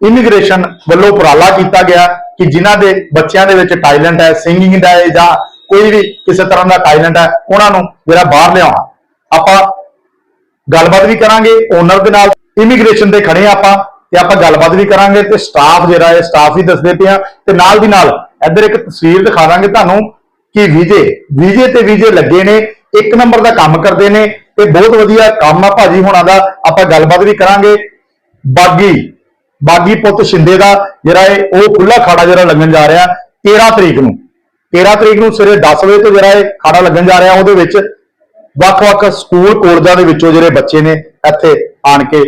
Immigration ਵੱਲੋਂ ਉਪਰਾਲਾ ਕੀਤਾ ਗਿਆ ਕਿ ਜਿਨ੍ਹਾਂ ਦੇ ਬੱਚਿਆਂ ਦੇ ਵਿੱਚ ਟੈਲੈਂਟ ਹੈ ਸਿੰਗਿੰਗ ਦਾ ਹੈ ਜਾਂ ਕੋਈ ਵੀ ਕਿਸੇ ਤਰ੍ਹਾਂ ਦਾ ਟੈਲੈਂਟ ਹੈ, ਉਹਨਾਂ ਨੂੰ ਜਿਹੜਾ ਬਾਹਰ ਲਿਆਉਣਾ। ਆਪਾਂ ਗੱਲਬਾਤ ਵੀ ਕਰਾਂਗੇ ਓਨਰ ਦੇ ਨਾਲ ਇਮੀਗ੍ਰੇਸ਼ਨ ਦੇ ਖੜੇ ਹਾਂ ਆਪਾਂ ਤੇ ਆਪਾਂ ਗੱਲਬਾਤ ਵੀ ਕਰਾਂਗੇ ਤੇ ਸਟਾਫ ਜਿਹੜਾ ਹੈ ਸਟਾਫ ਵੀ ਦੱਸਦੇ ਪਿਆ ਤੇ ਨਾਲ ਦੀ ਨਾਲ ਇੱਧਰ ਇੱਕ ਤਸਵੀਰ ਦਿਖਾ ਦਾਂਗੇ ਤੁਹਾਨੂੰ ਕਿ ਵਿਜੇ, ਵੀਜ਼ੇ ਤੇ ਵੀਜ਼ੇ ਲੱਗੇ ਨੇ, ਇੱਕ ਨੰਬਰ ਦਾ ਕੰਮ ਕਰਦੇ ਨੇ ਤੇ ਬਹੁਤ ਵਧੀਆ ਕੰਮ ਆ ਭਾਜੀ ਹੁਣਾਂ ਦਾ, ਆਪਾਂ ਗੱਲਬਾਤ ਵੀ ਕਰਾਂਗੇ। ਬਾਗੀ ਬਾਗੀ ਪੁੱਤ ਸ਼ਿੰਦੇ ਦਾ, ਜਿਹੜਾ ਇਹ, ਉਹ ਖੁੱਲਾ ਖਾੜਾ ਜਿਹੜਾ ਲੱਗਣ ਜਾ ਰਿਹਾ 13 ਤਰੀਕ ਨੂੰ। 13 ਤਰੀਕ ਨੂੰ ਸਵੇਰੇ 10 ਵਜੇ ਤੋਂ ਜਿਹੜਾ ਇਹ ਖਾੜਾ ਲੱਗਣ ਜਾ ਰਿਹਾ, ਉਹਦੇ ਵਿੱਚ ਵੱਖ-ਵੱਖ ਸਕੂਲ ਕੋਲਜਾਂ ਦੇ ਵਿੱਚੋਂ ਜਿਹੜੇ ਬੱਚੇ ਨੇ ਇੱਥੇ ਆਣ ਕੇ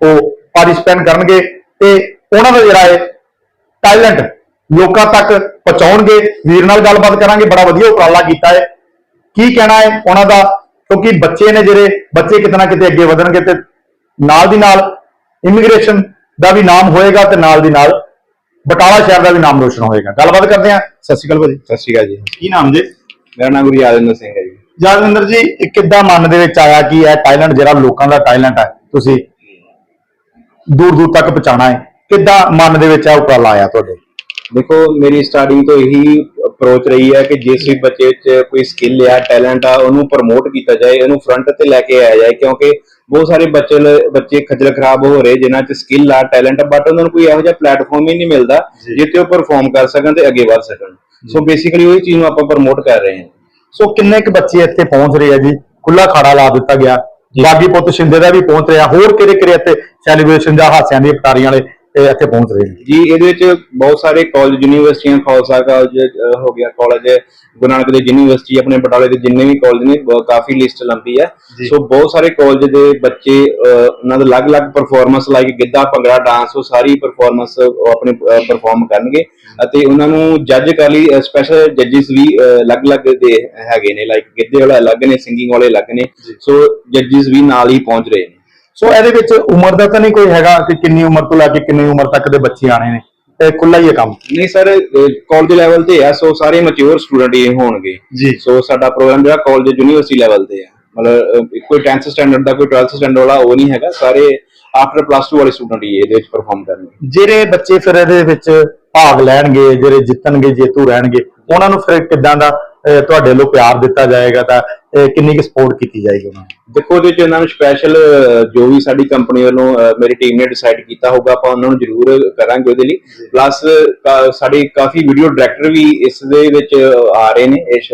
ਉਹ ਪਾਰਟਿਸਪੇਟ ਕਰਨਗੇ ਤੇ ਉਹਨਾਂ ਦਾ ਜਿਹੜਾ ਹੈ ਟੈਲੈਂਟ ਲੋਕਾਂ ਤੱਕ ਪਹੁੰਚਾਉਣਗੇ। ਵੀਰ ਨਾਲ ਗੱਲਬਾਤ ਕਰਾਂਗੇ, ਬੜਾ ਵਧੀਆ ਉਪਰਾਲਾ ਕੀਤਾ ਹੈ। ਕੀ ਕਹਿਣਾ ਹੈ ਉਹਨਾਂ ਦਾ? ਕਿਉਂਕਿ ਬੱਚੇ ਨੇ ਜਿਹੜੇ, ਬੱਚੇ ਕਿਤੇ ਨਾ ਕਿਤੇ ਅੱਗੇ ਵਧਣਗੇ ਤੇ ਨਾਲ ਦੀ ਨਾਲ ਇਮੀਗ੍ਰੇਸ਼ਨ ਦਾ ਵੀ ਨਾਮ ਹੋਏਗਾ ਤੇ ਨਾਲ ਦੀ ਨਾਲ ਬਟਾਲਾ ਸ਼ਹਿਰ ਦਾ ਵੀ ਨਾਮ ਰੋਸ਼ਨ ਹੋਏਗਾ। ਗੱਲਬਾਤ ਕਰਦੇ ਹਾਂ। ਸਤਿ ਸ਼੍ਰੀ ਅਕਾਲ ਭਾਜੀ। ਸਤਿ ਸ਼੍ਰੀ ਅਕਾਲ ਜੀ। ਕੀ ਨਾਮ ਜੀ? ਮੇਰਾ ਨਾਮ ਗੁਰੂ ਯਾਦਵਿੰਦਰ ਸਿੰਘ ਹੈ ਜੀ। ਜਗਵਿੰਦਰ ਜੀ ਇਹ ਕਿੱਦਾਂ ਮਨ ਦੇ ਵਿੱਚ ਆਇਆ ਕਿ ਇਹ ਟੈਲੈਂਟ ਜਿਹੜਾ ਲੋਕਾਂ ਦਾ ਟੈਲੈਂਟ ਹੈ ਤੁਸੀਂ ਦੂਰ ਦੂਰ ਤੱਕ ਪਹੁੰਚਾਉਣਾ ਹੈ? ਕਿੱਦਾਂ ਮਨ ਦੇ ਵਿੱਚ ਇਹ ਉਪਰਾਲਾ ਆਇਆ ਤੁਹਾਡੇ? ਦੇਖੋ ਮੇਰੀ ਸਟਾਰਟਿੰਗ ਤੋਂ ਇਹੀ ਅਪਰੋਚ ਰਹੀ ਹੈ ਕਿ ਜਿਸ ਵੀ ਬੱਚੇ ਵਿੱਚ ਕੋਈ ਸਕਿੱਲ ਆ ਟੈਲੈਂਟ ਆ ਉਹਨੂੰ ਪ੍ਰਮੋਟ ਕੀਤਾ ਜਾਏ ਇਹਨੂੰ ਫਰੰਟ ਤੇ ਲੈ ਕੇ ਆਇਆ ਜਾਏ ਕਿਉਂਕਿ ਬਹੁਤ ਸਾਰੇ ਬੱਚੇ ਬੱਚੇ ਖੱਜਲ ਖਰਾਬ ਹੋ ਰਹੇ ਜਿਨ੍ਹਾਂ 'ਚ ਸਕਿੱਲ ਆ ਟੈਲੈਂਟ ਆ ਬਟ ਉਹਨਾਂ ਨੂੰ ਕੋਈ ਇਹੋ ਜਿਹਾ ਪਲੇਟਫਾਰਮ ਹੀ ਨਹੀਂ ਮਿਲਦਾ ਜਿੱਥੇ ਉਹ ਪਰਫਾਰਮ ਕਰ ਸਕਣ ਤੇ ਅੱਗੇ ਵਧ ਸਕਣ। ਸੋ ਬੇਸਿਕਲੀ ਉਹੀ ਚੀਜ਼ ਨੂੰ ਆਪਾਂ ਪ੍ਰਮੋਟ ਕਰ ਰਹੇ ਹਾਂ। ਸੋ ਕਿੰਨੇ ਕੁ ਬੱਚੇ ਇੱਥੇ ਪਹੁੰਚ ਰਹੇ ਆ ਜੀ? ਖੁੱਲਾ ਖਾੜਾ ਲਾ ਦਿੱਤਾ ਗਿਆ। ਬਾਗੀ ਪੁੱਤ ਸ਼ਿੰਦੇ ਦਾ ਵੀ ਪਹੁੰਚ ਰਿਹਾ। ਹੋਰ ਕਿਹੜੇ ਕਿਹੜੇ ਇੱਥੇ ਸੈਲੀਬ੍ਰੇਸ਼ਨ ਜਾਂ ਹਾਸਿਆਂ ਦੀਆਂ ਪਟਾਰੀਆਂ ਵਾਲੇ ਇਹ ਇੱਥੇ ਪਹੁੰਚ ਰਹੇ ਨੇ। ਜੀ ਇਹਦੇ ਵਿੱਚ ਬਹੁਤ ਸਾਰੇ ਕਾਲਜ ਯੂਨੀਵਰਸਿਟੀਆਂ ਖਾਲਸਾ ਕਾਲਜ ਹੋ ਗਿਆ ਕਾਲਜ ਗੁਰੂ ਨਾਨਕ ਦੇਵ ਯੂਨੀਵਰਸਿਟੀ ਆਪਣੇ ਬਟਾਲੇ ਦੇ ਜਿੰਨੇ ਵੀ ਕਾਲਜ ਨੇ ਬ- ਕਾਫੀ ਲਿਸਟ ਲੰਬੀ ਹੈ ਸੋ ਬਹੁਤ ਸਾਰੇ ਕਾਲਜ ਦੇ ਬੱਚੇ ਉਹਨਾਂ ਦੇ ਅਲੱਗ-ਅਲੱਗ performance like Gidha Bhangra dance ਉਹ ਸਾਰੀ ਪਰਫਾਰਮੈਂਸ ਆਪਣੇ ਪਰਫਾਰਮ ਕਰਨਗੇ। ਅਤੇ ਉਹਨਾਂ ਨੂੰ ਜੱਜ ਕਰ ਲਈ ਸਪੈਸ਼ਲ ਜੱਜਿਸ ਵੀ ਅਲੱਗ-ਅਲੱਗ ਦੇ ਹੈਗੇ ਨੇ ਲਾਈਕ ਗਿੱਧੇ ਵਾਲਾ ਅਲੱਗ ਨੇ ਸਿੰਗਿੰਗ ਵਾਲੇ ਅਲੱਗ ਨੇ। ਸੋ ਜੱਜਿਸ ਵੀ ਨਾਲ ਹੀ ਪਹੁੰਚ ਰਹੇ ਨੇ। ਸੋ ਇਹਦੇ ਵਿੱਚ ਉਮਰ ਦਾ ਤਾਂ ਨਹੀਂ ਕੋਈ ਹੈਗਾ ਕਿ ਕਿੰਨੀ ਉਮਰ ਤੋਂ ਲੈ ਕੇ ਕਿੰਨੀ ਉਮਰ ਤੱਕ ਦੇ ਬੱਚੇ ਆਣੇ ਨੇ। ਇਹ ਖੁੱਲਾ ਹੀ ਹੈ ਕੰਮ। ਨਹੀਂ ਸਰ ਕਾਲਜ ਲੈਵਲ ਤੇ ਆ ਸੋ ਸਾਰੇ ਮੈਚੁਰ ਸਟੂਡੈਂਟ ਹੀ ਹੋਣਗੇ। ਜੀ। ਸੋ ਸਾਡਾ ਪ੍ਰੋਗਰਾਮ ਜਿਹੜਾ ਕਾਲਜ ਯੂਨੀਵਰਸਿਟੀ ਲੈਵਲ ਤੇ ਆ। ਮਤਲਬ ਕੋਈ 10th ਸਟੈਂਡਰਡ ਦਾ ਕੋਈ 12th ਸਟੈਂਡਰਡ ਵਾਲਾ ਉਹ ਨਹੀਂ ਹੈਗਾ। ਸਾਰੇ ਆਫਟਰ ਪਲੱਸ 2 ਵਾਲੇ ਸਟੂਡੈਂਟ ਹੀ ਇਹਦੇ ਵਿੱਚ ਪਰਫਾਰਮ ਕਰਨਗੇ। ਜਿਹੜੇ ਬੱਚੇ ਫਿਰ ਇਹਦੇ ਵਿੱਚ ਭਾਗ ਲੈਣਗੇ ਜਿਹੜੇ ਜਿੱਤਣਗੇ ਜੇਤੂ ਰਹਿਣਗੇ ਉਹਨਾਂ ਨੂੰ ਫਿਰ ਕਿੱਦਾਂ ਦਾ ਤੁਹਾਡੇ ਵੱਲੋਂ ਪਿਆਰ ਦਿੱਤਾ ਜਾਏਗਾ ਤਾਂ ਕਿੰਨੀ ਕੁ ਸਪੋਰਟ ਕੀਤੀ ਜਾਏਗੀ ਉਹਨਾਂ ਨੂੰ? ਦੇਖੋ ਉਹਦੇ ਚ ਇਹਨਾਂ ਨੂੰ ਸਪੈਸ਼ਲ ਜੋ ਵੀ ਸਾਡੀ ਕੰਪਨੀ ਵੱਲੋਂ ਮੇਰੀ ਟੀਮ ਨੇ ਡਿਸਾਈਡ ਕੀਤਾ ਹੋਊਗਾ ਆਪਾਂ ਉਹਨਾਂ ਨੂੰ ਜ਼ਰੂਰ ਕਰਾਂਗੇ ਉਹਦੇ ਲਈ। ਪਲੱਸ ਸਾਡੀ ਕਾਫੀ ਵੀਡੀਓ ਡਾਇਰੈਕਟਰ ਵੀ ਇਸ ਦੇ ਵਿੱਚ ਆ ਰਹੇ ਨੇ ਇਸ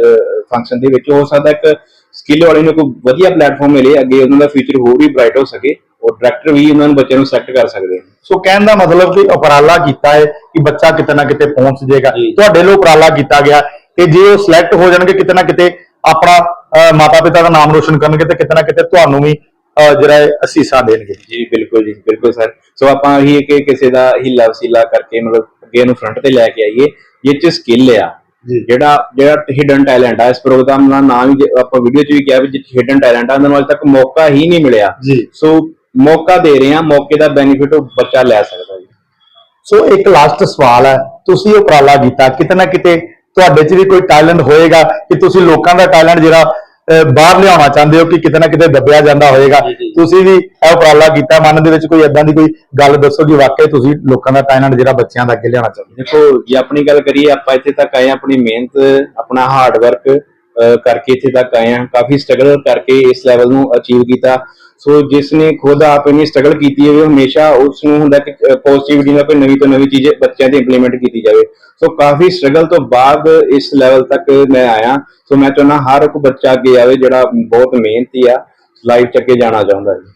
ਫੰਕਸ਼ਨ ਦੇ ਵਿੱਚ। ਹੋ ਸਕਦਾ ਇੱਕ ਸਕਿੱਲ ਵਾਲੇ ਨੂੰ ਕੋਈ ਵਧੀਆ ਪਲੇਟਫਾਰਮ ਮਿਲੇ ਅੱਗੇ ਉਹਨਾਂ ਦਾ ਫਿਊਚਰ ਹੋਰ ਵੀ ਬ੍ਰਾਈਟ ਹੋ ਸਕੇ ਉਹ ਡਾਇਰੈਕਟਰ ਵੀ ਉਹਨਾਂ ਨੂੰ ਬੱਚਿਆਂ ਨੂੰ ਸਿਲੈਕਟ ਕਰ ਸਕਦੇ ਨੇ। ਸੋ ਕਹਿਣ ਦਾ ਮਤਲਬ ਕਿ ਉਪਰਾਲਾ ਕੀਤਾ ਹੈ ਕਿ ਬੱਚਾ ਕਿਤੇ ਨਾ ਕਿਤੇ ਪਹੁੰਚ ਜਾਏਗਾ। ਤੁਹਾਡੇ ਵੱਲੋਂ ਉਪਰਾਲਾ ਕੀਤਾ ਗਿਆ। ਕਿ ਜੇ ਉਹ ਸਿਲੈਕਟ ਹੋ ਜਾਣਗੇ ਕਿਤੇ ਨਾ ਕਿਤੇ ਆਪਣਾ ਮਾਤਾ ਪਿਤਾ ਦਾ ਨਾਮ ਰੋਸ਼ਨ ਕਰਨਗੇ ਤੇ ਕਿਤੇ ਨਾ ਕਿਤੇ ਤੁਹਾਨੂੰ ਵੀ ਜਿਹੜਾ ਅਸੀਸਾਂ ਦੇਣਗੇ। ਜੀ ਬਿਲਕੁਲ ਜੀ ਬਿਲਕੁਲ ਸਰ। ਸੋ ਆਪਾਂ ਇਹੀ ਕਿ ਕਿਸੇ ਦਾ ਹੀਲਾ ਵਸੀਲਾ ਕਰਕੇ ਮਤਲਬ ਅੱਗੇ ਨੂੰ ਫਰੰਟ ਤੇ ਲੈ ਕੇ ਆਈਏ ਇਹ ਚ ਸਕਿੱਲ ਆ। ਜਿਹੜਾ ਜਿਹੜਾ ਹਿਡਨ ਟੈਲੈਂਟ ਆ ਇਸ ਪ੍ਰੋਗਰਾਮ ਦਾ ਨਾਮ ਹੀ ਆਪਾਂ ਵੀਡੀਓ ਚ ਵੀ ਕਿਹਾ ਵੀ ਹਿਡਨ ਟੈਲੈਂਟ ਆ ਉਹਨਾਂ ਨੂੰ ਅੱਜ ਤੱਕ ਮੌਕਾ ਹੀ ਨਹੀਂ ਮਿਲਿਆ। ਸੋ ਮੌਕਾ ਦੇ ਰਹੇ ਆ ਮੌਕੇ ਦਾ ਬੈਨੀਫਿਟ ਉਹ ਬੱਚਾ ਲੈ ਸਕਦਾ ਜੀ। ਸੋ ਇੱਕ ਲਾਸਟ ਸਵਾਲ ਹੈ ਤੁਸੀਂ ਉਪਰਾਲਾ ਕੀਤਾ ਕਿਤੇ ਨਾ ਕਿਤੇ ਤੁਹਾਡੇ 'ਚ ਵੀ ਕੋਈ ਟੈਲੈਂਟ ਹੋਏਗਾ ਕਿ ਤੁਸੀਂ ਲੋਕਾਂ ਦਾ ਟੈਲੈਂਟ ਜਿਹੜਾ ਬਾਹਰ ਲਿਆਉਣਾ ਚਾਹੁੰਦੇ ਹੋ ਕਿ ਕਿਤੇ ਨਾ ਕਿਤੇ ਦੱਬਿਆ ਜਾਂਦਾ ਹੋਏਗਾ। ਤੁਸੀਂ ਵੀ ਇਹ ਉਪਰਾਲਾ ਕੀਤਾ। ਮਨ ਦੇ ਵਿੱਚ ਕੋਈ ਏਦਾਂ ਦੀ ਕੋਈ ਗੱਲ ਦੱਸੋ ਕਿ ਵਾਕਈ ਤੁਸੀਂ ਲੋਕਾਂ ਦਾ ਟੈਲੈਂਟ ਜਿਹੜਾ ਬੱਚਿਆਂ ਦਾ ਅੱਗੇ ਲਿਆਉਣਾ ਚਾਹੁੰਦੇ ਦੇਖੋ ਜੇ ਆਪਣੀ ਗੱਲ ਕਰੀਏ ਆਪਾਂ ਇੱਥੇ ਤੱਕ ਆਏ ਹਾਂ, ਆਪਣੀ ਮਿਹਨਤ ਆਪਣਾ ਹਾਰਡ ਵਰਕ ਕਰਕੇ ਇੱਥੇ ਤੱਕ ਆਏ ਹਾਂ। ਕਾਫੀ ਸਟਰਗਲ ਕਰਕੇ ਇਸ ਲੈਵਲ ਨੂੰ ਅਚੀਵ ਕੀਤਾ। ਸੋ ਜਿਸ ਨੇ ਖੁਦ ਆਪ ਇੰਨੀ ਸਟਰਗਲ ਕੀਤੀ ਹੈ ਉਹ ਹਮੇਸ਼ਾ ਉਸ ਨੂੰ ਹੁੰਦਾ ਕਿ ਪੋਜ਼ਿਟਿਵਿਟੀ ਨਾਲ ਕੋਈ ਨਵੀਂ ਤੋਂ ਨਵੀਂ ਚੀਜ਼ ਬੱਚਿਆਂ ਤੇ ਇੰਪਲੀਮੈਂਟ ਕੀਤੀ ਜਾਵੇ। ਸੋ ਕਾਫੀ ਸਟਰਗਲ ਤੋਂ ਬਾਅਦ ਇਸ ਲੈਵਲ ਤੱਕ ਮੈਂ ਆਇਆ। ਸੋ ਮੈਂ ਚਾਹੁੰਦਾ ਹਰ ਇੱਕ ਬੱਚਾ ਅੱਗੇ ਆਵੇ ਜਿਹੜਾ ਬਹੁਤ ਮਿਹਨਤੀ ਆ ਲਾਈਫ ਚ ਅੱਗੇ ਜਾਣਾ ਚਾਹੁੰਦਾ ਜੀ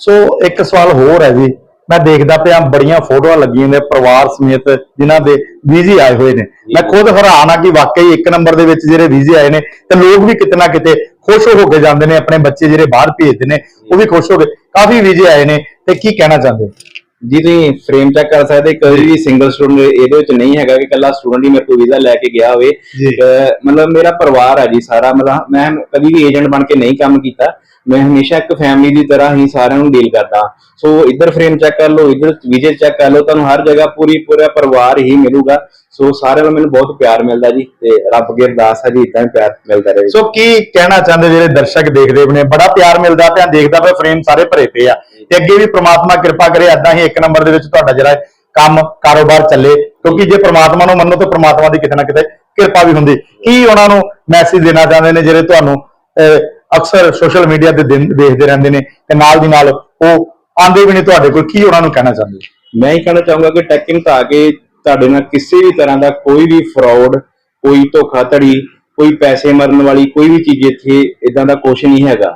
ਸੋ ਇੱਕ ਸਵਾਲ ਹੋਰ ਹੈ ਜੀ। ਮੈਂ ਦੇਖਦਾ ਪਿਆ ਬੜੀਆਂ ਫੋਟੋਆਂ ਲੱਗੀਆਂ ਨੇ ਪਰਿਵਾਰ ਸਮੇਤ ਜਿਨ੍ਹਾਂ ਦੇ ਵੀਜ਼ੇ ਆਏ ਹੋਏ ਨੇ। ਮੈਂ ਖੁਦ ਹੈਰਾਨ ਆ ਕਿ ਵਾਕਈ ਇੱਕ ਨੰਬਰ ਦੇ ਵਿੱਚ ਜਿਹੜੇ ਵੀਜ਼ੇ ਆਏ ਨੇ ਤੇ ਲੋਕ ਵੀ ਕਿਤੇ ਨਾ ਕਿਤੇ ਖੁਸ਼ ਹੋ ਕੇ ਜਾਂਦੇ ਨੇ ਆਪਣੇ ਬੱਚੇ ਜਿਹੜੇ ਬਾਹਰ ਭੇਜਦੇ ਨੇ ਉਹ ਵੀ ਖੁਸ਼ ਹੋ ਕੇ ਕਾਫੀ ਵੀਜ਼ੇ ਆਏ ਨੇ ਤੇ ਕੀ ਕਹਿਣਾ ਚਾਹੁੰਦੇ ਹੋ? ਜੀ ਤੁਸੀਂ ਫਰੇਮ ਚੈੱਕ ਕਰ ਸਕਦੇ ਕੋਈ ਵੀ ਸਿੰਗਲ ਸਟੂਡੈਂਟ ਇਹਦੇ ਵਿੱਚ ਨਹੀਂ ਹੈਗਾ ਕਿ ਕੱਲਾ ਸਟੂਡੈਂਟ ਹੀ ਮੇਰੇ ਕੋਲ ਵੀਜ਼ਾ ਲੈ ਕੇ ਗਿਆ ਹੋਵੇ। ਮਤਲਬ ਮੇਰਾ ਪਰਿਵਾਰ ਹੈ ਜੀ ਸਾਰਾ ਮਤਲਬ ਮੈਂ ਕਦੀ ਵੀ ਏਜੰਟ ਬਣ ਕੇ ਨਹੀਂ ਕੰਮ ਕੀਤਾ। ਮੈਂ ਹਮੇਸ਼ਾ ਇੱਕ ਫੈਮਿਲੀ ਦੀ ਤਰ੍ਹਾਂ ਹੀ ਸਾਰਿਆਂ ਨੂੰ ਡੀਲ ਕਰਦਾ। ਸੋ ਇੱਧਰ ਫਰੇਮ ਚੈੱਕ ਕਰ ਲਓ, ਇੱਧਰ ਵੀਜ਼ੇ ਚੈੱਕ ਕਰ ਲਓ, ਤੁਹਾਨੂੰ ਹਰ ਜਗ੍ਹਾ ਪੂਰੀ, ਪੂਰਾ ਪਰਿਵਾਰ ਹੀ ਮਿਲੂਗਾ। ਸੋ ਸਾਰਿਆਂ ਨੂੰ ਮੈਨੂੰ ਬਹੁਤ ਪਿਆਰ ਮਿਲਦਾ ਜੀ ਤੇ ਰੱਬ ਅੱਗੇ ਅਰਦਾਸ ਹੈ ਜੀ ਇਦਾਂ ਹੀ ਪਿਆਰ ਮਿਲਦਾ ਰਹੇ। ਸੋ ਕੀ ਕਹਿਣਾ ਚਾਹੁੰਦੇ ਜਿਹੜੇ ਦਰਸ਼ਕ ਦੇਖਦੇ ਨੇ? ਬੜਾ ਪਿਆਰ ਮਿਲਦਾ ਪਿਆ, ਦੇਖਦਾ ਪਿਆ ਫਰੇਮ ਸਾਰੇ ਭਰੇ ਪਏ ਆ। ਤੇ ਅੱਗੇ ਵੀ ਪ੍ਰਮਾਤਮਾ ਕਿਰਪਾ ਕਰੇ, ਏਦਾਂ ਹੀ ਇੱਕ ਨੰਬਰ ਦੇ ਵਿੱਚ ਤੁਹਾਡਾ ਜਿਹੜਾ ਕੰਮ, ਕਾਰੋਬਾਰ ਚੱਲੇ। ਕਿਉਂਕਿ ਜੇ ਪ੍ਰਮਾਤਮਾ ਨੂੰ ਮੰਨੋ ਤਾਂ ਪ੍ਰਮਾਤਮਾ ਦੀ ਕਿਤੇ ਨਾ ਕਿਤੇ ਕਿਰਪਾ ਵੀ ਹੁੰਦੀ। ਕੀ ਉਹਨਾਂ ਨੂੰ ਮੈਸੇਜ ਦੇਣਾ ਚਾਹੁੰਦੇ ਨੇ ਜਿਹੜੇ ਤੁਹਾਨੂੰ ਅਕਸਰ ਸੋਸ਼ਲ ਮੀਡੀਆ ਤੇ ਦੇਖਦੇ ਰਹਿੰਦੇ ਨੇ ਤੇ ਨਾਲ ਦੀ ਨਾਲ ਉਹ ਆਂਦੇ ਵੀ ਨੇ ਤੁਹਾਡੇ ਕੋਲ, ਕੀ ਉਹਨਾਂ ਨੂੰ ਕਹਿਣਾ ਚਾਹੁੰਦੇ ਮੈਂ ਹੀ ਕਹਿਣਾ ਚਾਹੂੰਗਾ ਕਿ ਟੈਕਿੰਗ ਤਾਂ ਆ ਕੇ ਤੁਹਾਡੇ ਨਾਲ ਕਿਸੇ ਵੀ ਤਰ੍ਹਾਂ ਦਾ ਕੋਈ ਵੀ ਫਰਾਡ ਕੋਈ ਧੋਖਾਧੜੀ, ਕੋਈ ਪੈਸੇ ਮਰਨ ਵਾਲੀ, ਕੋਈ ਵੀ ਚੀਜ਼ ਇੱਥੇ ਇਦਾਂ ਦਾ ਕੁਝ ਨਹੀਂ ਹੈਗਾ।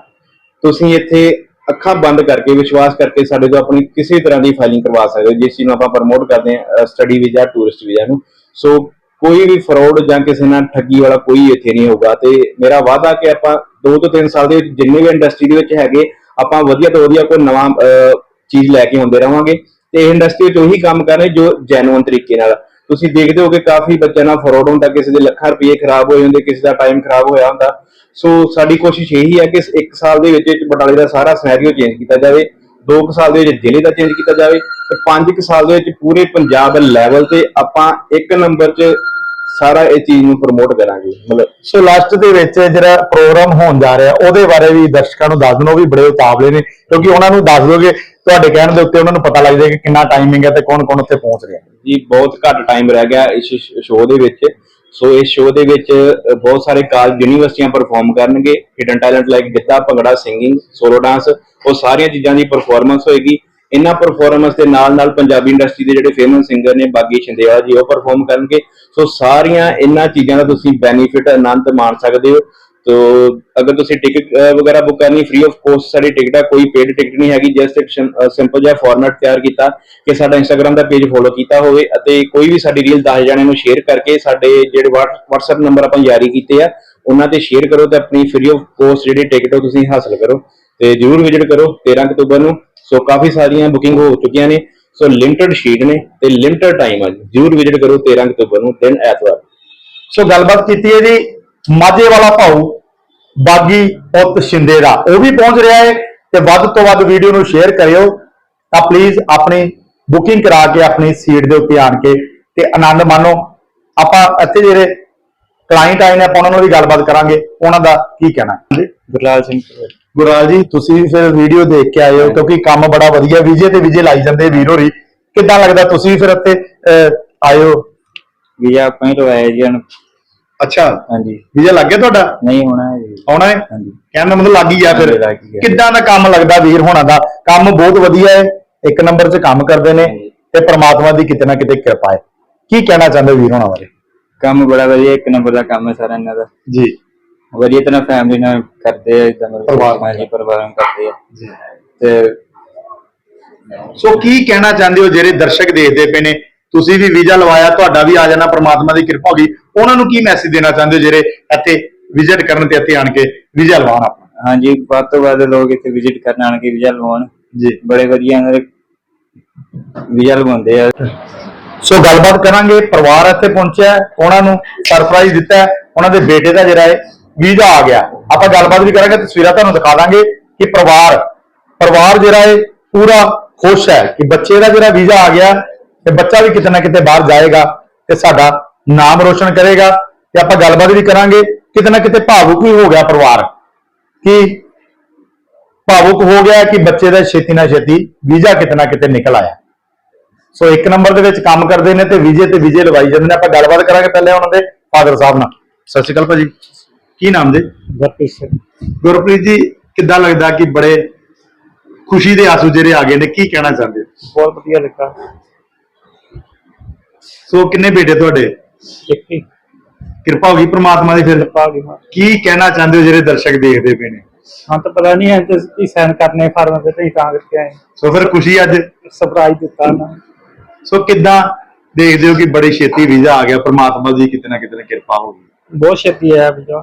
ਤੁਸੀਂ ਇੱਥੇ ਅੱਖਾਂ ਬੰਦ ਕਰਕੇ, ਵਿਸ਼ਵਾਸ ਕਰਕੇ ਸਾਡੇ ਤੋਂ ਆਪਣੀ ਕਿਸੇ ਤਰ੍ਹਾਂ ਦੀ ਫਾਈਲਿੰਗ ਕਰਵਾ ਸਕਦੇ ਹੋ, ਜਿਸ ਚੀਜ਼ ਨੂੰ ਆਪਾਂ ਪ੍ਰਮੋਟ ਕਰਦੇ ਹਾਂ ਸਟੱਡੀ ਵੀਜ਼ਾ ਟੂਰਿਸਟ ਵੀਜ਼ਾ ਨੂੰ। ਸੋ ਕੋਈ ਵੀ ਫਰਾਡ ਜਾਂ ਕਿਸੇ ਨਾਲ ਠੱਗੀ ਵਾਲਾ ਕੋਈ ਇੱਥੇ ਨਹੀਂ ਹੋਊਗਾ। ਤੇ ਮੇਰਾ ਵਾਅਦਾ ਕਿ ਆਪਾਂ 2 ਤੋਂ 3 ਸਾਲ ਦੇ ਵਿੱਚ ਜਿੰਨੇ ਵੀ ਇੰਡਸਟਰੀ ਦੇ ਵਿੱਚ ਹੈਗੇ, ਆਪਾਂ ਵਧੀਆ ਤੋਂ ਵਧੀਆ ਕੋਈ ਨਵਾਂ ਚੀਜ਼ ਲੈ ਕੇ ਆਉਂਦੇ ਰਵਾਂਗੇ। ਤੇ ਇਹ ਇੰਡਸਟਰੀ ਵਿੱਚ ਉਹੀ ਕੰਮ ਕਰਨੇ ਜੋ ਜੈਨੂਇਨ ਤਰੀਕੇ ਨਾਲ। ਤੁਸੀਂ ਦੇਖਦੇ ਹੋ ਕਿ ਕਾਫੀ ਬੱਚਿਆਂ ਨਾਲ ਫਰਾਡ ਹੁੰਦਾ, ਕਿਸੇ ਦੇ ਲੱਖਾਂ ਰੁਪਏ ਖਰਾਬ ਹੋਏ ਹੁੰਦੇ, ਕਿਸੇ ਦਾ ਟਾਈਮ ਖਰਾਬ ਹੋਇਆ ਹੁੰਦਾ। ਸੋ ਸਾਡੀ ਕੋਸ਼ਿਸ਼ ਇਹੀ ਹੈ ਕਿ 1 ਸਾਲ ਦੇ ਵਿੱਚ ਵਿੱਚ ਬਟਾਲੇ ਦਾ ਸਾਰਾ ਸਿਨੈਰੀਓ ਚੇਂਜ ਕੀਤਾ ਜਾਵੇ। 2 ਸਾਲ ਦੇ ਵਿੱਚ ਜ਼ਿਲ੍ਹੇ ਦਾ ਚੇਂਜ ਕੀਤਾ ਜਾਵੇ ਤੇ 5 ਸਾਲ ਦੇ ਵਿੱਚ ਪੂਰੇ ਪੰਜਾਬ ਲੈਵਲ ਤੇ ਆਪਾਂ ਇੱਕ ਨੰਬਰ 'ਚ ਸਾਰਾ ਇਹ ਚੀਜ਼ ਨੂੰ ਪ੍ਰਮੋਟ ਕਰਾਂਗੇ। ਮਤਲਬ ਸੋ ਲਾਸਟ ਦੇ ਵਿੱਚ ਜਿਹੜਾ ਪ੍ਰੋਗਰਾਮ ਹੋਣ ਜਾ ਰਿਹਾ ਉਹਦੇ ਬਾਰੇ ਵੀ ਦਰਸ਼ਕਾਂ ਨੂੰ ਦੱਸ ਦਿਓ ਵੀ ਬੜੇ ਉਤਾਵਲੇ ਨੇ ਕਿਉਂਕਿ ਉਹਨਾਂ ਨੂੰ ਦੱਸ ਦੋਗੇ ਤੁਹਾਡੇ ਕਹਿਣ ਦੇ ਉੱਤੇ ਉਹਨਾਂ ਨੂੰ ਪਤਾ ਲੱਗ ਜਾਏਗਾ ਕਿ ਕਿੰਨਾ ਟਾਈਮਿੰਗ ਹੈ ਤੇ ਕੌਣ ਕੌਣ ਉੱਥੇ ਪਹੁੰਚ ਰਿਹਾ। ਜੀ ਬਹੁਤ ਘੱਟ ਟਾਈਮ ਰਹਿ ਗਿਆ ਇਸ ਸ਼ੋਅ ਦੇ ਵਿੱਚ। ਸੋ ਇਸ ਸ਼ੋਅ ਦੇ ਵਿੱਚ ਬਹੁਤ ਸਾਰੇ ਕਾਲਜ ਯੂਨੀਵਰਸਿਟੀਆਂ ਪਰਫਾਰਮ ਕਰਨਗੇ। Hidden talent like Gidha, Bhangra singing solo dance ਉਹ ਸਾਰੀਆਂ ਚੀਜ਼ਾਂ ਦੀ ਪਰਫਾਰਮੈਂਸ ਹੋਏਗੀ। ਇਹਨਾਂ ਪਰਫਾਰਮੈਂਸ ਦੇ ਨਾਲ ਨਾਲ ਪੰਜਾਬੀ ਇੰਡਸਟਰੀ ਦੇ ਜਿਹੜੇ ਫੇਮਸ ਸਿੰਗਰ ਨੇ, ਬਾਗੀ ਸ਼ਿੰਦੇਵਾਲਾ ਜੀ, ਉਹ ਪਰਫਾਰਮ ਕਰਨਗੇ। ਸੋ ਸਾਰੀਆਂ ਇਹਨਾਂ ਚੀਜ਼ਾਂ ਦਾ ਤੁਸੀਂ ਬੈਨੀਫਿਟ ਆਨੰਦ ਮਾਣ ਸਕਦੇ ਹੋ। ਤੋ ਅਗਰ ਤੁਸੀਂ ਟਿਕਟ ਵਗੈਰਾ ਬੁੱਕ ਕਰਨੀ ਫ੍ਰੀ ਆਫ ਕੋਸਟ ਸਾਡੀ ਟਿਕਟ ਹੈ ਕੋਈ ਪੇਡ ਟਿਕਟ ਨਹੀਂ ਹੈਗੀ ਜਸਟ ਇੱਕ ਸਿੰਪਲ ਜਿਹਾ ਫਾਰਮੈਟ ਤਿਆਰ ਕੀਤਾ ਕਿ ਸਾਡਾ ਇੰਸਟਾਗ੍ਰam ਦਾ ਪੇਜ ਫੋਲੋ ਕੀਤਾ ਹੋਵੇ ਅਤੇ ਕੋਈ ਵੀ ਸਾਡੀ ਰੀਲ 10 ਜਣਿਆਂ ਨੂੰ ਸ਼ੇਅਰ ਕਰਕੇ ਸਾਡੇ ਜਿਹੜੇ WhatsApp ਨੰਬਰ ਆਪਾਂ ਜਾਰੀ ਕੀਤੇ ਆ, ਉਹਨਾਂ ਤੇ ਸ਼ੇਅਰ ਕਰੋ ਤੇ ਆਪਣੀ ਫ੍ਰੀ ਆਫ ਕੋਸਟ ਜਿਹੜੀ ਟਿਕਟ ਉਹ ਤੁਸੀਂ ਹਾਸਲ ਕਰੋ ਤੇ ਜਰੂਰ ਵਿਜ਼ਿਟ ਕਰੋ 13 ਅਕਤੂਬਰ ਨੂੰ। ਸੋ ਕਾਫੀ ਸਾਰੀਆਂ ਬੁਕਿੰਗ ਹੋ ਚੁੱਕੀਆਂ ਨੇ। ਸੋ ਲਿਮਟਿਡ ਸ਼ੀਟ ਨੇ ਤੇ ਲਿਮਟਿਡ ਟਾਈਮ ਆ ਜਰੂਰ ਵਿਜ਼ਿਟ ਕਰੋ 13 ਅਕਤੂਬਰ ਨੂੰ, ਦਿਨ ਐਤਵਾਰ ਸੋ ਗੱਲਬਾਤ ਕੀਤੀ ਹੈ ਜੀ, ਮਾਝੇ ਵਾਲਾ ਭਾਊ। ਬਾਗੀ ਪੁੱਤ ਸ਼ਿੰਦੇ ਦਾ। ਉਹ ਵੀ ਪਹੁੰਚ ਰਿਹਾ ਹੈ ਤੇ ਵੱਧ ਤੋਂ ਵੱਧ ਵੀਡੀਓ ਨੂੰ ਸ਼ੇਅਰ ਕਰਿਓ। ਤਾਂ ਪਲੀਜ਼ ਆਪਣੀ ਬੁਕਿੰਗ ਕਰਾ ਕੇ ਆਪਣੀ ਸੀਟ ਦੇ ਉੱਤੇ ਆਣ ਕੇ ਤੇ ਆਨੰਦ ਮਾਣੋ। ਆਪਾਂ ਇੱਥੇ ਜਿਹੜੇ ਕਲਾਇੰਟ ਆਏ ਨੇ ਆਪਾਂ ਉਹਨਾਂ ਨਾਲ ਵੀ ਗੱਲਬਾਤ ਕਰਾਂਗੇ। ਉਹਨਾਂ ਦਾ ਕੀ ਕਹਿਣਾ? ਹੈ ਗੁਰਲਾਲ ਸਿੰਘ। ਗੁਰਾਲ ਜੀ ਤੁਸੀਂ ਵੀ ਫਿਰ ਵੀਡੀਓ ਦੇਖ ਕੇ ਆਏ ਹੋ ਕਿਉਂਕਿ ਕੰਮ ਬੜਾ ਵਧੀਆ। ਵੀਜੇ ਤੇ ਵੀਜੇ ਲਾਈ ਜਾਂਦੇ ਵੀਰ ਹੋਰੀ। ਕਿੱਦਾਂ ਲੱਗਦਾ? ਤੁਸੀਂ ਫਿਰ ਇੱਥੇ ਆਏ ਹੋ? ਵੀਜ਼ਾ ਆਪਾਂ ਹੀ ਲਵਾਇਆ ਜੀ ਅੱਛਾ। ਹਾਂਜੀ। ਵੀਜ਼ਾ ਲੱਗ ਗਿਆ ਤੁਹਾਡਾ? ਨਹੀਂ ਹੋਣਾ ਹੈ ਜੀ। ਆਉਣਾ ਹੈ? ਹਾਂਜੀ। ਕਹਿਣ ਦਾ ਮਤਲਬ ਲੱਗ ਹੀ ਗਿਆ ਫਿਰ। ਹਾਂਜੀ, ਲੱਗ ਹੀ ਗਿਆ। ਕਿੱਦਾਂ ਦਾ ਕੰਮ ਲੱਗਦਾ ਵੀਰ ਹੋਣਾ ਦਾ? ਕੰਮ ਬਹੁਤ ਵਧੀਆ ਹੈ। ਇੱਕ ਨੰਬਰ 'ਚ ਕੰਮ ਕਰਦੇ ਨੇ। ਤੇ ਪ੍ਰਮਾਤਮਾ ਦੀ ਕਿਤੇ ਨਾ ਕਿਤੇ ਕਿਰਪਾ ਹੈ। ਕੀ ਕਹਿਣਾ ਚਾਹੁੰਦੇ ਵੀਰ ਹੋਣਾ ਬਾਰੇ? ਕੰਮ ਬੜਾ ਵਧੀਆ ਇੱਕ ਨੰਬਰ ਦਾ ਕੰਮ ਹੈ ਸਾਰਾ ਇਹਨਾਂ ਦਾ। ਜੀ। ਵਧੀਆ ਤਰ੍ਹਾਂ ਫੈਮਿਲੀ ਨਾਲ ਕਰਦੇ ਆ ਇਦਾਂ ਪਰਿਵਾਰ ਹਾਂਜੀ ਪਰਿਵਾਰ ਨਾਲ ਕਰਦੇ ਆ। ਜੀ। ਤੇ ਸੋ ਕੀ ਕਹਿਣਾ ਚਾਹੁੰਦੇ ਹੋ ਜਿਹੜੇ ਦਰਸ਼ਕ ਦੇਖਦੇ ਪਏ ਨੇ? ਤੁਸੀਂ ਵੀ ਵੀਜ਼ਾ ਲਵਾਇਆ ਤੁਹਾਡਾ ਵੀ ਆ ਜਾਣਾ ਪ੍ਰਮਾਤਮਾ ਦੀ ਕਿਰਪਾ ਹੋ ਗਈ। ਉਹਨਾਂ ਨੂੰ ਕੀ ਮੈਸੇਜ ਦੇਣਾ ਚਾਹੁੰਦੇ ਹੋ ਜਿਹੜੇ ਇੱਥੇ ਵਿਜ਼ਿਟ ਕਰਨ ਤੇ ਇੱਥੇ ਆਣ ਕੇ ਵੀਜ਼ਾ ਲਵਾਉਣ ਆਪਣਾ? ਹਾਂਜੀ ਵੱਧ ਤੋਂ ਵੱਧ ਲੋਕ ਇੱਥੇ ਵਿਜ਼ਿਟ ਕਰਨ ਆਣ ਕੇ ਵੀਜ਼ਾ ਲਵਾਉਣ। ਜੀ। ਬੜੇ ਵਧੀਆ ਇਹਨਾਂ ਦੇ ਵੀਜ਼ਾ ਲਵਾਉਂਦੇ ਆ। ਸੋ ਗੱਲਬਾਤ ਕਰਾਂਗੇ ਪਰਿਵਾਰ ਇੱਥੇ ਪਹੁੰਚਿਆ ਹੈ, ਉਹਨਾਂ ਨੂੰ ਸਰਪ੍ਰਾਈਜ਼ ਦਿੱਤਾ ਹੈ, ਉਹਨਾਂ ਦੇ ਬੇਟੇ ਦਾ ਜਿਹੜਾ ਹੈ ਵੀਜ਼ਾ ਆ ਗਿਆ। ਆਪਾਂ ਗੱਲਬਾਤ ਵੀ ਕਰਾਂਗੇ ਤਸਵੀਰਾਂ ਤੁਹਾਨੂੰ ਦਿਖਾ ਦਾਂਗੇ ਕਿ ਪਰਿਵਾਰ ਪਰਿਵਾਰ ਜਿਹੜਾ ਹੈ ਪੂਰਾ ਖੁਸ਼ ਹੈ ਕਿ ਬੱਚੇ ਦਾ ਜਿਹੜਾ ਵੀਜ਼ਾ ਆ ਗਿਆ ਤੇ ਬੱਚਾ ਵੀ ਕਿਤੇ ਨਾ ਕਿਤੇ ਬਾਹਰ ਜਾਏਗਾ ਤੇ ਸਾਡਾ ਨਾਮ ਰੋਸ਼ਨ ਕਰੇਗਾ ਤੇ ਆਪਾਂ ਗੱਲਬਾਤ ਵੀ ਕਰਾਂਗੇ। ਕਿਤੇ ਨਾ ਕਿਤੇ ਭਾਵੁਕ ਵੀ ਹੋ ਗਿਆ ਪਰਿਵਾਰ। ਕਿ ਭਾਵੁਕ ਹੋ ਗਿਆ ਕਿ ਬੱਚੇ ਦਾ ਛੇਤੀ ਨਾ ਛੇਤੀ ਵੀਜ਼ਾ ਕਿਤੇ ਨਾ ਕਿਤੇ ਨਿਕਲ ਆਇਆ। ਸੋ ਇੱਕ ਨੰਬਰ ਦੇ ਵਿੱਚ ਕੰਮ ਕਰਦੇ ਨੇ ਤੇ ਵੀਜ਼ੇ ਤੇ ਵੀਜ਼ੇ ਲਵਾਈ ਜਾਂਦੇ ਨੇ। ਆਪਾਂ ਗੱਲਬਾਤ ਕਰਾਂਗੇ ਪਹਿਲੇ ਉਹਨਾਂ ਦੇ ਫਾਦਰ ਸਾਹਿਬ ਨਾਲ। ਸਤਿ ਸ਼੍ਰੀ ਅਕਾਲ ਭਾਜੀ। ਕੀ ਨਾਮ ਜੀ? ਗੁਰਪ੍ਰੀਤ ਸਿੰਘ। ਗੁਰਪ੍ਰੀਤ ਜੀ ਕਿੱਦਾਂ ਲੱਗਦਾ ਕਿ ਬੜੇ ਖੁਸ਼ੀ ਦੇ ਆਸੂ ਜਿਹੜੇ ਆ ਗਏ ਨੇ? ਕੀ ਕਹਿਣਾ ਚਾਹੁੰਦੇ ਹੋ? ਬਹੁਤ ਵਧੀਆ ਲੱਗਾ। ਸੋ ਕਿੰਨੇ ਬੇਟੇ ਤੁਹਾਡੇ? ਇੱਕ ਹੀ। ਕਿਰਪਾ ਹੋ ਗਈ ਪ੍ਰਮਾਤਮਾ ਦੀ ਫਿਰ? ਪਾ ਗਈ ਕੀ ਕਹਿਣਾ ਚਾਹੁੰਦੇ ਹੋ ਜਿਹੜੇ ਦਰਸ਼ਕ ਦੇਖਦੇ ਪਏ ਨੇ? ਹਾਂ ਤਾਂ ਪਤਾ ਨਹੀਂ ਹੈ ਤੇ ਕੀ ਸਾਈਨ ਕਰਨੇ ਫਾਰਮ ਤੇ ਤੁਸੀਂ ਤਾਂ ਕਰਕੇ ਆਏ ਸੋ ਫਿਰ ਖੁਸ਼ੀ ਅੱਜ? ਸਰਪ੍ਰਾਈਜ਼ ਦਿੱਤਾ ਨਾ। ਸੋ ਕਿੱਦਾਂ ਦੇਖਦੇ ਹੋ ਕਿ ਬੜੀ ਛੇਤੀ ਵੀਜ਼ਾ ਆ ਗਿਆ? ਪ੍ਰਮਾਤਮਾ ਦੀ ਕਿਤੇ ਨਾ ਕਿਤੇ ਕਿਰਪਾ ਹੋ ਗਈ। ਬਹੁਤ ਛੇਤੀ ਆਇਆ ਵੀਜ਼ਾ।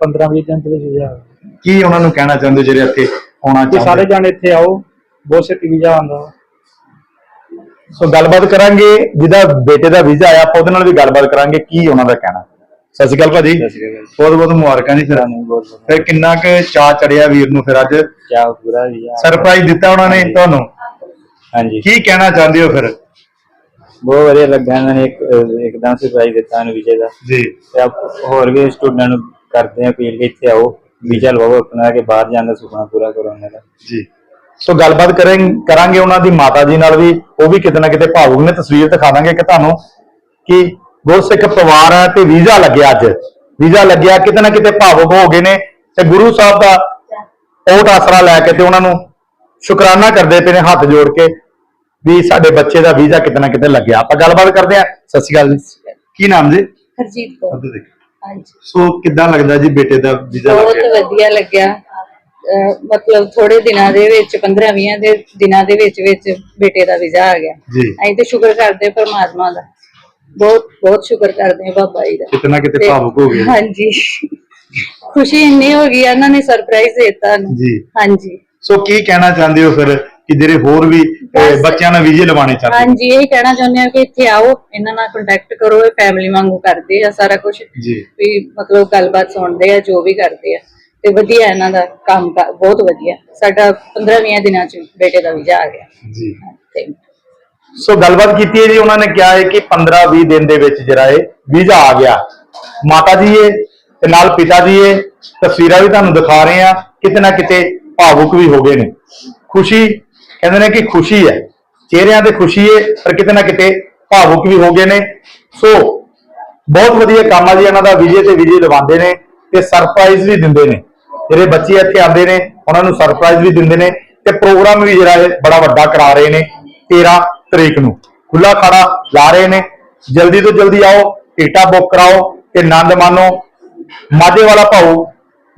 15 20 ਦਿਨ ਦੇ ਵਿੱਚ ਵੀਜ਼ਾ ਆ ਗਿਆ। ਕੀ ਉਹਨਾਂ ਨੂੰ ਕਹਿਣਾ ਚਾਹੁੰਦੇ ਹੋ ਜਿਹੜੇ ਇੱਥੇ ਆਉਣਾ ਤੇ ਸਾਰੇ ਚਾਹੁੰਦੇ ਜਾਣੇ ਇੱਥੇ ਆਓ। ਬਹੁਤ ਛੇਤੀ ਵੀਜ਼ਾ ਆਉਂਦਾ। ਸੋ ਗੱਲਬਾਤ ਕਰਾਂਗੇ ਜਿਹਦਾ ਬੇਟੇ ਦਾ ਵੀਜ਼ਾ ਆਇਆ ਆਪਾਂ ਉਹਦੇ ਨਾਲ ਵੀ ਗੱਲਬਾਤ ਕਰਾਂਗੇ ਕੀ ਉਹਨਾਂ ਦਾ ਕਹਿਣਾ। ਸਤਿ ਸ਼੍ਰੀ ਅਕਾਲ ਭਾਜੀ। ਬਹੁਤ ਬਹੁਤ ਮੁਬਾਰਕਾਂ ਜੀ ਬਹੁਤ ਫਿਰ ਕਿੰਨਾ ਕੁ ਚਾਹ ਚੜਿਆ ਵੀਰ ਨੂੰ ਫਿਰ ਅੱਜ? ਕਿਆ ਪੂਰਾ ਵੀਜ਼ਾ ਸਰਪ੍ਰਾਈਜ਼ ਦਿੱਤਾ ਉਹਨਾਂ ਨੇ ਤੁਹਾਨੂੰ? ਹਾਂਜੀ। ਕੀ ਕਹਿਣਾ ਚਾਹੁੰਦੇ ਹੋ ਫਿਰ? ਬਹੁਤ ਵਧੀਆ ਲੱਗਾ ਇਹਨਾਂ ਨੇ ਇੱਕਦਮ ਸਰਪ੍ਰਾਈਜ਼ ਦਿੱਤਾ ਇਹਨੂੰ ਵੀਜ਼ੇ ਦਾ। ਜੀ। ਤੇ ਆਪ ਹੋਰ ਵੀ ਸਟੂਡੈਂਟ ਨੂੰ ਕਰਦੇ ਆ ਅਪੀਲ ਕਿ ਇੱਥੇ ਆਓ। ਵੀਜ਼ਾ ਲਵਾਓ ਆਪਣਾ ਕਿ ਬਾਹਰ ਜਾਣ ਦਾ ਸੁਪਨਾ ਪੂਰਾ ਕਰੋ ਦਾ। ਜੀ। ਸੋ ਗੱਲਬਾਤ ਕਰਾਂ ਕਰਾਂਗੇ ਉਹਨਾਂ ਦੀ ਮਾਤਾ ਜੀ ਨਾਲ ਵੀ ਉਹ ਵੀ ਕਿਤੇ ਨਾ ਕਿਤੇ ਭਾਵੁਕ ਨੇ ਤਸਵੀਰ ਦਿਖਾ ਦਾਂਗੇ ਕਿ ਤੁਹਾਨੂੰ ਕਿ ਗੁਰਸਿੱਖ ਪਰਿਵਾਰ ਹੈ ਤੇ ਵੀਜ਼ਾ ਲੱਗਿਆ ਅੱਜ। ਵੀਜ਼ਾ ਲੱਗਿਆ ਕਿਤੇ ਨਾ ਕਿਤੇ ਭਾਵੁਕ ਹੋ ਗਏ ਨੇ ਤੇ ਗੁਰੂ ਸਾਹਿਬ ਦਾ ਓਟ ਆਸਰਾ ਲੈ ਕੇ ਤੇ ਉਹਨਾਂ ਨੂੰ ਸ਼ੁਕਰਾਨਾ ਕਰਦੇ ਪਏ ਨੇ ਹੱਥ ਜੋੜ ਕੇ ਵੀ ਸਾਡੇ ਬੱਚੇ ਦਾ ਵੀਜ਼ਾ ਕਿਤੇ ਨਾ ਕਿਤੇ ਲੱਗਿਆ। ਆਪਾਂ ਗੱਲਬਾਤ ਕਰਦੇ ਆ ਸਤਿ ਸ਼੍ਰੀ ਅਕਾਲ ਜੀ। ਕੀ ਨਾਮ ਜੀ? ਹਰਜੀਤ ਕੌਰ। ਹਾਂਜੀ। ਸੋ ਕਿੱਦਾਂ ਲੱਗਦਾ ਜੀ ਬੇਟੇ ਦਾ ਵੀਜ਼ਾ ਬਹੁਤ ਵਧੀਆ ਲੱਗਿਆ। ਮਤਲਬ ਥੋੜੇ ਦਿਨਾਂ ਦੇ ਵਿੱਚ 15-20 ਦੇ ਦਿਨਾਂ ਦੇ ਵਿੱਚ ਵਿੱਚ ਬੇਟੇ ਦਾ ਵੀਜ਼ਾ ਆ ਗਿਆ। ਜੀ। ਅਸੀਂ ਤੇ ਸ਼ੁਕਰ ਕਰਦੇ ਹਾਂ ਪਰਮਾਤਮਾ ਦਾ। ਬਹੁਤ ਬਹੁਤ ਸ਼ੁਕਰ ਕਰਦੇ ਹਾਂ ਬਾਬਾ ਜੀ ਦਾ। ਕਿਤੇ ਨਾ ਕਿਤੇ ਤੇ- ਭਾਵੁਕ ਹੋ ਗਏ। ਹਾਂਜੀ। ਖੁਸ਼ੀ ਇੰਨੀ ਹੋ ਗਈ ਇਹਨਾਂ ਨੇ ਸਰਪ੍ਰਾਈਜ਼ ਦਿੱਤਾ ਨੂੰ ਜੀ। ਹਾਂਜੀ। ਸੋ ਕੀ ਕਹਿਣਾ ਚਾਹੁੰਦੇ ਹੋ ਫਿਰ ਕਿ ਜਿਹੜੇ ਹੋਰ ਵੀ ਅਹ, ਬਸ। ਬੱਚਿਆਂ ਨਾਲ ਵੀਜ਼ੇ ਲਵਾਉਣੇ ਚਾਹੁੰਦੇ ਹੋ? ਹਾਂਜੀ ਇਹ ਕਹਿਣਾ ਚਾਹੁੰਦੇ ਹਾਂ ਕਿ ਇੱਥੇ ਆਓ ਇਹਨਾਂ ਨਾਲ ਕੰਟੈਕਟ ਕਰੋ ਇਹ ਫੈਮਿਲੀ ਵਾਂਗੂ ਕਰਦੇ ਆ ਸਾਰਾ ਕੁਝ ਜੀ। ਵੀ ਮਤਲਬ ਗੱਲਬਾਤ ਸੁਣਦੇ ਆ ਜੋ ਵੀ ਕਰਦੇ ਆ। ਤੇ ਵਧੀਆ ਇਹਨਾਂ ਦਾ ਕੰਮ ਕਾਰ ਬਹੁਤ ਵਧੀਆ। ਸਾਡਾ 15-20 ਦਿਨਾਂ ਚ ਬੇਟੇ ਦਾ ਵੀਜ਼ਾ ਆ ਗਿਆ। ਜੀ। ਤੇ ਸੋ ਗੱਲਬਾਤ ਕੀਤੀ ਹੈ ਜੀ ਉਹਨਾਂ ਨੇ ਕਿਹਾ ਹੈ ਕਿ 15-20 ਦਿਨ ਦੇ ਵਿੱਚ ਜਿਹੜਾ ਇਹ ਵੀਜ਼ਾ ਆ ਗਿਆ। ਮਾਤਾ ਜੀ ਇਹ ਤੇ ਨਾਲ ਪਿਤਾ ਜੀ ਇਹ ਤਸਵੀਰਾਂ ਵੀ ਤੁਹਾਨੂੰ ਦਿਖਾ ਰਹੇ ਆ ਕਿਤੇ ਨਾ ਕਿਤੇ ਭਾਵੁਕ ਵੀ ਹੋ ਗਏ ਨੇ। ਖੁਸ਼ੀ ਕਹਿੰਦੇ ਨੇ ਕਿ ਖੁਸ਼ੀ ਹੈ। ਚਿਹਰਿਆਂ ਤੇ ਖੁਸ਼ੀ ਹੈ ਪਰ ਕਿਤੇ ਨਾ ਕਿਤੇ ਭਾਵੁਕ ਵੀ ਹੋ ਗਏ ਨੇ। ਸੋ ਬਹੁਤ ਵਧੀਆ ਕੰਮ ਆ ਜੀ ਇਹਨਾਂ ਦਾ ਵੀਜ਼ੇ ਤੇ ਵੀਜ਼ੇ ਲਵਾਉਂਦੇ ਨੇ ਤੇ ਸਰਪ੍ਰਾਈਜ਼ ਵੀ ਦਿੰਦੇ ਨੇ। ਜਿਹੜੇ ਬੱਚੇ ਇੱਥੇ ਆਉਂਦੇ ਨੇ, ਉਹਨਾਂ ਨੂੰ ਸਰਪ੍ਰਾਈਜ਼ ਵੀ ਦਿੰਦੇ ਨੇ ਤੇ ਪ੍ਰੋਗਰਾਮ ਵੀ ਜਿਹੜਾ ਇਹ ਬੜਾ ਵੱਡਾ ਕਰਾ ਰਹੇ ਨੇ 13 ਤਰੀਕ ਨੂੰ। ਖੁੱਲਾ ਖਾੜਾ ਲਾ ਰਹੇ ਨੇ। ਜਲਦੀ ਤੋਂ ਜਲਦੀ ਆਓ, ਟਿਕਟਾਂ ਬੁੱਕ ਕਰਾਓ ਤੇ ਆਨੰਦ ਮਾਣੋ। ਮਾਝੇ ਵਾਲਾ ਭਾਊ,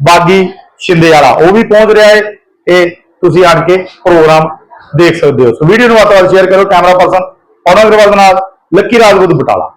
ਬਾਗੀ ਸ਼ਿੰਦੇ ਵਾਲਾ ਉਹ ਵੀ ਪਹੁੰਚ ਰਿਹਾ ਹੈ। ਇਹ ਤੁਸੀਂ ਆਣ ਕੇ ਪ੍ਰੋਗਰਾਮ ਦੇਖ ਸਕਦੇ ਹੋ। ਸੋ ਵੀਡੀਓ ਨੂੰ ਵੱਧ ਤੋਂ ਵੱਧ ਸ਼ੇਅਰ ਕਰੋ ਕੈਮਰਾ ਪਰਸਨ ਔਰ ਅਗਰਵਾਲ ਦੇ ਨਾਲ, ਲੱਕੀ ਰਾਜਪੂਤ ਬਟਾਲਾ।